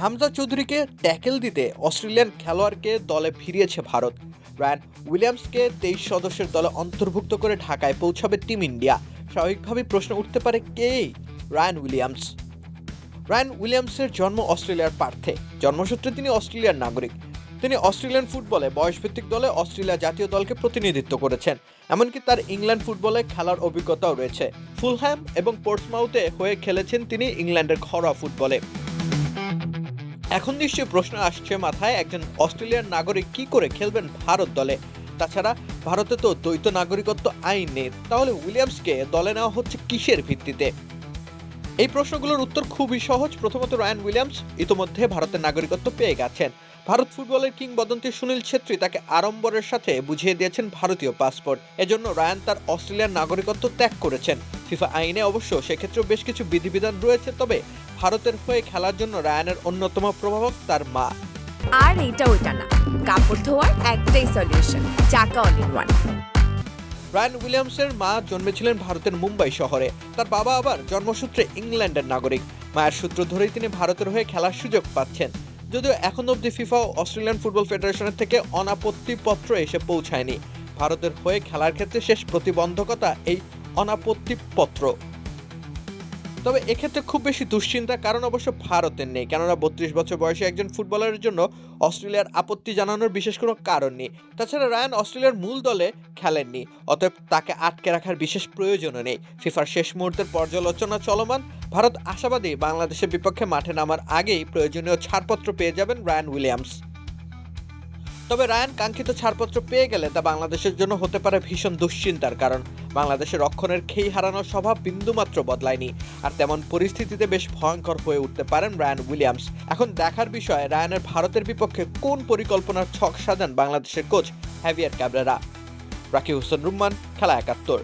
হামজা চৌধুরীকে ট্যাকেল দিতে অস্ট্রেলিয়ান খেলোয়াড়কে দলে ফিরিয়েছে ভারত। রায়ান উইলিয়ামসকে তেইশ সদস্যের দলে অন্তর্ভুক্ত করে ঢাকায় পৌঁছাবে টিম ইন্ডিয়া। স্বাভাবিকভাবেই প্রশ্ন উঠতে পারে কে রায়ান উইলিয়ামস? রায়ান উইলিয়ামসের জন্ম অস্ট্রেলিয়ার পার্থে। জন্মসূত্রে তিনি অস্ট্রেলিয়ার নাগরিক। তিনি অস্ট্রেলিয়ান ফুটবলে বয়সভিত্তিক দলে অস্ট্রেলিয়া জাতীয় দলকে প্রতিনিধিত্ব করেছেন। এমনকি তার ইংল্যান্ড ফুটবলে খেলার অভিজ্ঞতাও রয়েছে। ফুলহ্যাম এবং পোর্টসমাউথে হয়ে খেলেছেন তিনি ইংল্যান্ডের ঘরোয়া ফুটবলে। এখন নিশ্চয়ই প্রশ্ন আসছে মাথায়, একজন অস্ট্রেলিয়ান নাগরিক কি করে খেলবেন ভারত দলে? তাছাড়া ভারতে তো দ্বৈত নাগরিকত্ব আইন নেই, তাহলে উইলিয়ামসকে দলে নেওয়া হচ্ছে কিসের ভিত্তিতে? এই প্রশ্নগুলোর উত্তর খুবই সহজ। প্রথমত, রায়ান উইলিয়ামস ইতোমধ্যে ভারতের নাগরিকত্ব পেয়ে গেছেন। ভারত ফুটবলের কিংবদন্তি সুনীল ছেত্রী তাকে আড়ম্বরের সাথে বুঝিয়ে দিয়েছেন ভারতীয় পাসপোর্ট। এজন্য রায়ান তার অস্ট্রেলিয়ার নাগরিকত্ব ত্যাগ করেছেন। ফিফা আইনে অবশ্য সেক্ষেত্রেও বেশ কিছু বিধিবিধান রয়েছে তবে ভারতের হয়ে খেলার জন্য রায়ানের অন্যতম প্রভাবক তার মা। আর এইটা ওইটা না। কাপড় ধোয়ার একটাই solution Chaka all in one Ryan উইলিয়ামসের মা জন্মেছিলেন ভারতের মুম্বাই শহরে। তার বাবা আবার জন্মসূত্রে ইংল্যান্ডের নাগরিক। মায়ের সূত্র ধরেই তিনি ভারতের হয়ে খেলার সুযোগ পাচ্ছেন। যদিও এখন অবধি ফিফা ও অস্ট্রেলিয়ান ফুটবল ফেডারেশনের থেকে অনাপত্তিপত্র এসে পৌঁছায়নি। ভারতের হয়ে খেলার ক্ষেত্রে শেষ প্রতিবন্ধকতা এই অনাপত্তিপত্র। তবে এক্ষেত্রে খুব বেশি দুশ্চিন্তার কারণ অবশ্য ভারতের নেই। কেননা বত্রিশ বছর বয়সী একজন ফুটবলারের জন্য অস্ট্রেলিয়ার আপত্তি জানানোর বিশেষ কোনো কারণ নেই। তাছাড়া রায়ান অস্ট্রেলিয়ার মূল দলে খেলেননি, অতএব তাকে আটকে রাখার বিশেষ প্রয়োজনও নেই। ফিফার শেষ মুহূর্তের পর্যালোচনা চলমান। ভারত আশাবাদী বাংলাদেশের বিপক্ষে মাঠে নামার আগেই প্রয়োজনীয় ছাড়পত্র পেয়ে যাবেন রায়ান উইলিয়ামস। তবে রায়ান কাঙ্ক্ষিত ছাড়পত্র পেয়ে গেলে তা বাংলাদেশের জন্য হতে পারে ভীষণ দুশ্চিন্তার কারণ। বাংলাদেশের রক্ষণের খেই হারানোর স্বভাব বিন্দুমাত্র বদলায়নি। আর তেমন পরিস্থিতিতে বেশ ভয়ঙ্কর হয়ে উঠতে পারেন রায়ান উইলিয়ামস। এখন দেখার বিষয়, রায়ানের ভারতের বিপক্ষে কোন পরিকল্পনার ছক সাজান বাংলাদেশের coach Javier Cabrera? Raki Hossain Rumman, খেলা একাত্তর।